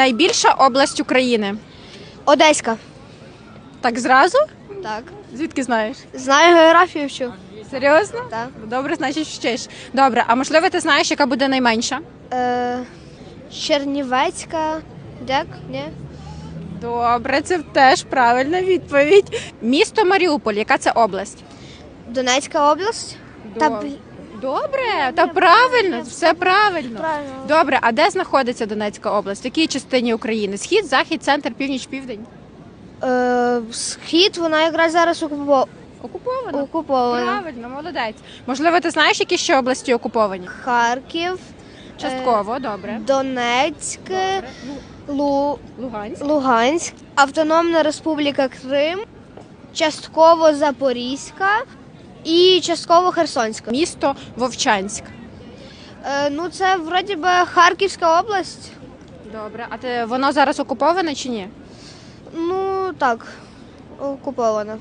Найбільша область України. Одеська. Так зразу? Так. Звідки знаєш? Знаю географію вчу. Серйозно? Так. Добре, значить вчиш. Добре, а можливо, ти знаєш, яка буде найменша? Е, Чернівецька. Дяк? Ні? Добре, це теж правильна відповідь. Місто Маріуполь, яка це область? Донецька область. Та бл- Добре, та правильно, все правильно. Правильно. Добре, а де знаходиться Донецька область? В якій частині України? Схід, захід, центр, північ, південь? Е, схід, вона якраз зараз окупо... Окуповано. окупована. Правильно, молодець. Можливо, ти знаєш, які ще області окуповані? Харків, Частково, добре. Донецьк, Добре. Лу... Луганськ. Луганськ, Автономна Республіка Крим, частково Запорізька і частково Херсонська. Місто Вовчанськ. Е, ну, це вроді би Харківська область. Добре, а ти, воно зараз окуповане чи ні? Ну так, окупована.